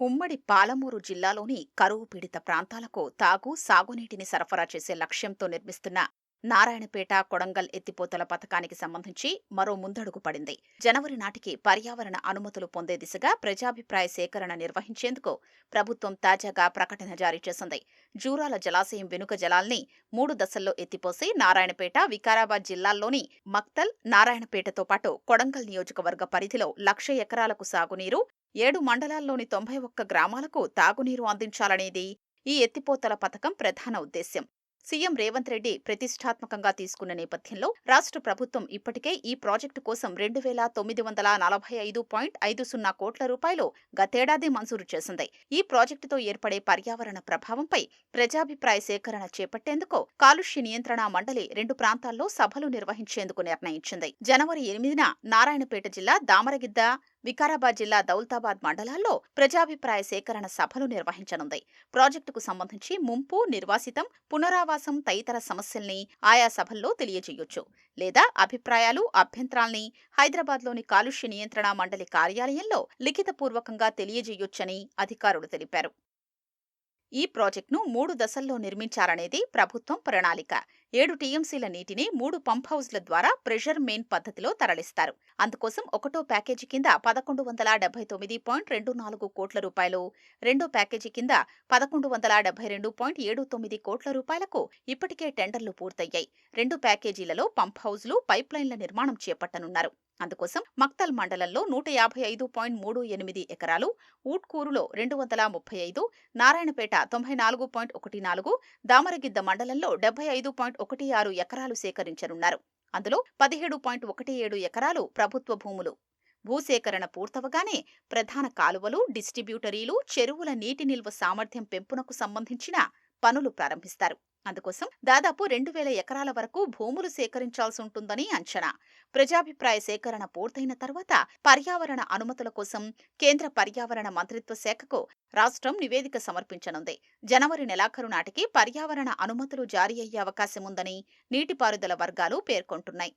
ఉమ్మడి పాలమూరు జిల్లాలోని కరువు పీడిత ప్రాంతాలకు తాగు సాగునీటిని సరఫరా చేసే లక్ష్యంతో నిర్మిస్తున్న నారాయణపేట కొడంగల్ ఎత్తిపోతల పథకానికి సంబంధించి మరో ముందడుగు పడింది. జనవరి నాటికి పర్యావరణ అనుమతులు పొందే దిశగా ప్రజాభిప్రాయ సేకరణ నిర్వహించేందుకు ప్రభుత్వం తాజాగా ప్రకటన జారీ చేసింది. జూరాల జలాశయం వెనుక జలాల్ని మూడు దశల్లో ఎత్తిపోసి నారాయణపేట వికారాబాద్ జిల్లాల్లోని మక్తల్ నారాయణపేటతో పాటు కొడంగల్ నియోజకవర్గ పరిధిలో లక్ష ఎకరాలకు సాగునీరు ఏడు మండలాల్లోని తొంభై ఒక్క గ్రామాలకు తాగునీరు అందించాలనేది ఈ ఎత్తిపోతల పథకం ప్రధాన ఉద్దేశ్యం. సీఎం రేవంత్ రెడ్డి ప్రతిష్టాత్మకంగా తీసుకున్న నేపథ్యంలో రాష్ట్ర ప్రభుత్వం ఇప్పటికే ఈ ప్రాజెక్టు కోసం రెండు వేల తొమ్మిది వందల నలభై ఐదు పాయింట్ ఐదు సున్నా కోట్ల రూపాయలు గతేడాది మంజూరు చేసింది. ఈ ప్రాజెక్టుతో ఏర్పడే పర్యావరణ ప్రభావంపై ప్రజాభిప్రాయ సేకరణ చేపట్టేందుకు కాలుష్య నియంత్రణ మండలి రెండు ప్రాంతాల్లో సభలు నిర్వహించేందుకు నిర్ణయించింది. జనవరి ఎనిమిదిన నారాయణపేట జిల్లా దామరగిద్ద వికారాబాద్ జిల్లా దౌల్తాబాద్ మండలాల్లో ప్రజాభిప్రాయ సేకరణ సభలు నిర్వహించనుంది. ప్రాజెక్టుకు సంబంధించి ముంపు నిర్వాసితం పునరావాసం తదితర సమస్యల్ని ఆయా సభల్లో తెలియజేయొచ్చు. లేదా అభిప్రాయాలు అభ్యంతరాల్ని హైదరాబాద్లోని కాలుష్య నియంత్రణ మండలి కార్యాలయంలో లిఖితపూర్వకంగా తెలియజేయొచ్చని అధికారులు తెలిపారు. ఈ ప్రాజెక్టును మూడు దశల్లో నిర్మించాలనేది ప్రభుత్వం ప్రణాళిక. ఏడు టీఎంసీల నీటిని మూడు పంప్ హౌజ్ల ద్వారా ప్రెషర్ మెయిన్ పద్ధతిలో తరలిస్తారు. అందుకోసం ఒకటో ప్యాకేజీ కింద పదకొండు వందల డెబ్బై తొమ్మిది పాయింట్ రెండు నాలుగు కోట్ల రూపాయలు రెండో ప్యాకేజీ కింద పదకొండు వందల డెబ్బై రెండు పాయింట్ ఏడు తొమ్మిది కోట్ల రూపాయలకు ఇప్పటికే టెండర్లు పూర్తయ్యాయి. రెండు ప్యాకేజీలలో పంప్ హౌజ్లు పైప్ లైన్ల నిర్మాణం చేపట్టనున్నారు. అందుకోసం మక్తల్ మండలంలో నూట యాభై ఐదు పాయింట్ మూడు ఎనిమిది ఎకరాలు ఊట్కూరులో రెండు వందల ముప్పై ఐదు నారాయణపేట తొంభై నాలుగు పాయింట్ ఒకటి నాలుగు దామరగిద్ద మండలంలో డెబ్బై ఐదు పాయింట్ ఒకటి ఆరు ఎకరాలు సేకరించనున్నారు. అందులో పదిహేడు పాయింట్ ఒకటి ఏడు ఎకరాలు ప్రభుత్వ భూములు. భూసేకరణ పూర్తవగానే ప్రధాన కాలువలు డిస్ట్రిబ్యూటరీలు చెరువుల నీటి నిల్వ సామర్థ్యం పెంపునకు సంబంధించిన పనులు ప్రారంభిస్తారు. అందుకోసం దాదాపు రెండు వేల ఎకరాల వరకు భూములు సేకరించాల్సి ఉంటుందని అంచనా. ప్రజాభిప్రాయ సేకరణ పూర్తయిన తర్వాత పర్యావరణ అనుమతుల కోసం కేంద్ర పర్యావరణ మంత్రిత్వ శాఖకు రాష్ట్రం నివేదిక సమర్పించనుంది. జనవరి నెలాఖరు నాటికి పర్యావరణ అనుమతులు జారీ అయ్యే అవకాశం ఉందని నీటిపారుదల వర్గాలు పేర్కొంటున్నాయి.